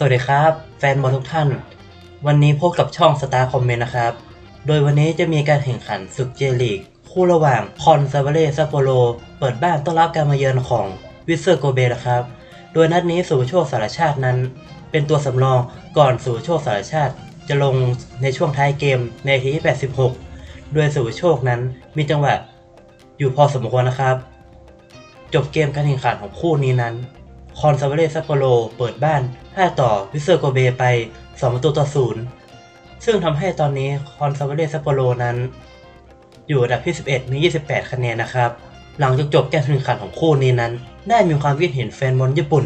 สวัสดีครับ แฟนบอลทุกท่าน วันนี้พบกับช่อง Star Comment นะครับ โดยวันนี้จะมีการแข่งขันศึกเจลีก คู่ระหว่างคอนซาเวเล่ซัปโปโรเปิดบ้านต้อนรับการมาเยือนของวิเซอร์โกเบนะครับ โดยนัดนี้สุภโชคสารชาตินั้น เป็นตัวสำรองก่อนสุภโชคสารชาติ จะลงในช่วงท้ายเกมในทีที่ 86 โดยสุภโชคนั้นมีจังหวะอยู่พอสมควรนะครับ จบเกมการแข่งขันของคู่นี้นั้น คอนซาเวเล่ซัปโปโรเปิดบ้าน 5 ต่อวิเซอร์โกเบไป 2 ประตูต่อ 0 ซึ่งทำให้ตอนนี้คอนซาเวเล่ซัปโปโรนั้น อยู่อันดับที่ 11 มี 28 คะแนนนะครับ หลังจากจบการแข่งขันของคู่นี้นั้น ได้มีความคิดเห็นแฟนบอลญี่ปุ่น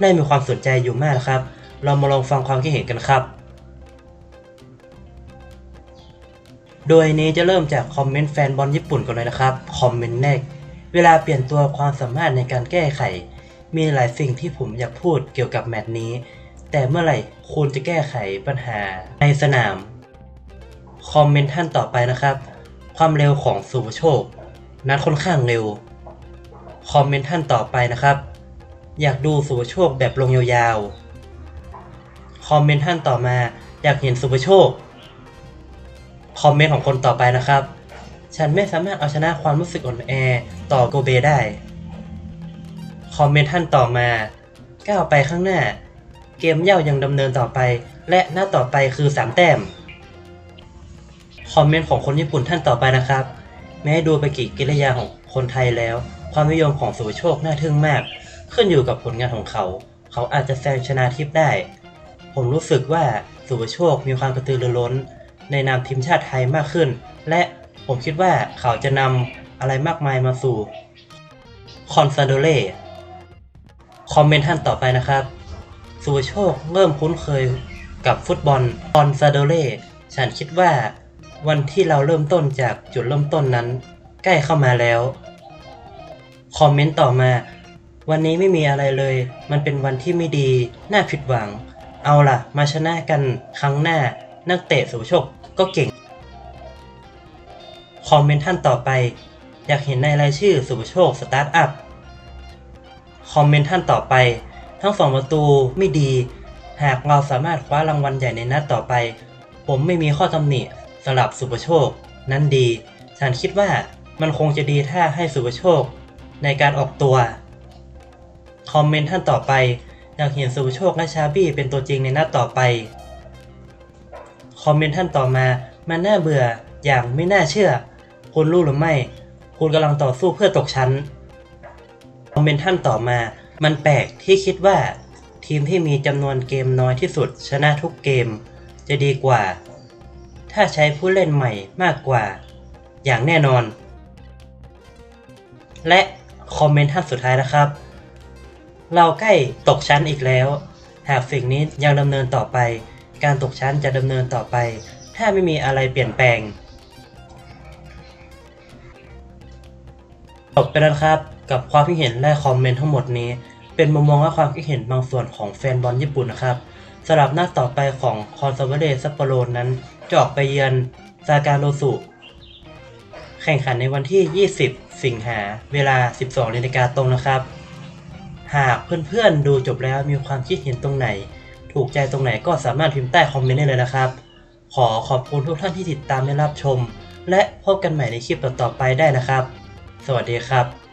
ได้มีความสนใจอยู่มากนะครับ เรามาลองฟังความคิดเห็นกันครับ โดยนี้จะเริ่มจากคอมเมนต์แฟนบอลญี่ปุ่นก่อนเลยนะครับ คอมเมนต์แรก เวลาเปลี่ยนตัวความสามารถในการแก้ไข มีหลายสิ่งที่ผมอยากพูดเกี่ยวกับแมตช์นี้ แต่เมื่อไหร่คุณจะแก้ไขปัญหาในสนาม คอมเมนต์ท่านต่อไปนะครับ ความเร็วของสุภโชค นัดค่อนข้างเร็ว คอมเมนต์ท่านต่อไปนะครับ อยากดูสุภโชคแบบลงยาวๆ คอมเมนต์ท่านต่อมาอยากเห็นสุภโชค คอมเมนต์ของคนต่อไปนะครับ ฉันไม่สามารถเอาชนะความรู้สึกอ่อนแอต่อโกเบได้ คอมเมนต์ท่านต่อมา ก้าวไปข้างหน้า เกมเย่ายังดำเนินต่อไป และหน้าต่อไปคือ3แต้ม คอมเมนต์ของคนญี่ปุ่นท่านต่อไปนะครับ แม้ดูไปกี่กิริยาของคนไทยแล้ว ความนิยมของสุโชคน่าทึ่งมาก ขึ้นอยู่กับผลงานของเขา เขาอาจจะแซงชนะทิพย์ได้ ผมรู้สึกว่าสุโชคมีความกระตือรือร้น ในนามทีมชาติไทยมากขึ้น และผมคิดว่าเขาจะนำอะไรมากมายมาสู่คอนซาโดเล่ คอมเมนต์ท่านต่อไปนะครับ สุภโชคเริ่มคุ้นเคยกับฟุตบอลคอนซาโดเล่ฉันคิดว่า วันที่เราเริ่มต้นจากจุดเริ่มต้นนั้น ใกล้เข้ามาแล้ว คอมเมนต์ต่อมา วันนี้ไม่มีอะไรเลย มันเป็นวันที่ไม่ดี น่าผิดหวัง เอาล่ะ มาชนะกันครั้งหน้า นักเตะสุโชคก็เก่ง คอมเมนต์ท่านต่อไป อยากเห็นในรายชื่อสุโชคสตาร์ทอัพ อมเมนต์ท่านต่อไป ทั้งสองประตูไม่ดี หากเราสามารถคว้ารางวัลใหญ่ในนัดต่อไป ผมไม่มีข้อตำหนิสำหรับสุภโชค นั้นดี ฉันคิดว่ามันคงจะดีถ้าให้สุภโชค ในการออกตัว คอมเมนต์ท่านต่อไป อยากเห็นสุภโชคและชาบี้เป็นตัวจริงในนัดต่อไป คอมเมนต์ท่านต่อมา มันน่าเบื่ออย่างไม่น่าเชื่อ คุณรู้หรือไม่ คุณกำลังต่อสู้เพื่อตกชั้น อมเมนต์ท่านต่อมา มันแปลกที่คิดว่าทีมที่มีจำนวนเกมน้อยที่สุดชนะทุกเกม จะดีกว่า ถ้าใช้ผู้เล่นใหม่มากกว่า อย่างแน่นอน และคอมเมนต์ท่านสุดท้ายนะครับ เราใกล้ตกชั้นอีกแล้ว หากสิ่งนี้ยังดำเนินต่อไป การตกชั้นจะดำเนินต่อไป ถ้าไม่มีอะไรเปลี่ยนแปลงจบไปแล้วครับ กับความคิดเห็นและคอมเมนต์ทั้งหมดนี้ เป็นมุมมองและความคิดเห็นบางส่วนของแฟนบอลญี่ปุ่นนะครับสำหรับนัดต่อไปของคอนซาเวเรซัปโปโรนั้นจะออกไปเยือนซาการโรสุแข่งขันในวันที่ 20 สิงหาเวลา 12นาฬิกาตรงนะครับ หากเพื่อนๆดูจบแล้วมีความคิดเห็นตรงไหน ถูกใจตรงไหนก็สามารถพิมพ์ใต้คอมเมนต์ได้เลยนะครับ ขอขอบคุณทุกท่านที่ติดตามและรับชม และพบกันใหม่ในคลิปต่อๆไปได้นะครับ สวัสดีครับ